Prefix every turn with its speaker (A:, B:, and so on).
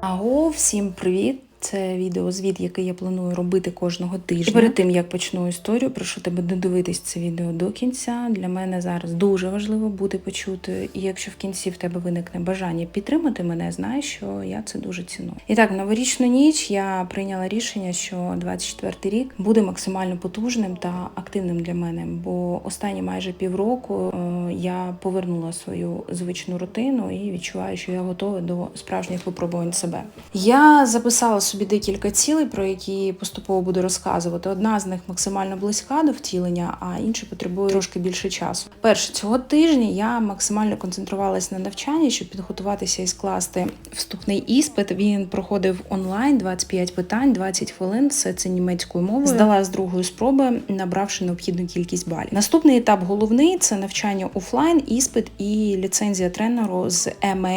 A: Аго, всім привіт! Це відеозвіт, який я планую робити кожного тижня. І перед тим як почну історію, прошу тебе додивитись це відео до кінця. Для мене зараз дуже важливо бути почутою. І якщо в кінці в тебе виникне бажання підтримати мене, знай, що я це дуже ціную. І так, в новорічну ніч я прийняла рішення, що 24-й рік буде максимально потужним та активним для мене. Бо останні майже півроку е, я повернула свою звичну рутину і відчуваю, що я готова до справжніх випробувань себе. Я записала собі декілька цілей, про які поступово буду розказувати. Одна з них максимально близька до втілення, а інша потребує трошки більше часу. Перше цього тижня я максимально концентрувалась на навчанні, щоб підготуватися і скласти вступний іспит. Він проходив онлайн 25 питань, 20 хвилин. Все це німецькою мовою. Здала з другої спроби, набравши необхідну кількість балів. Наступний етап головний це навчання офлайн, іспит і ліцензія тренеру з ЕМЕ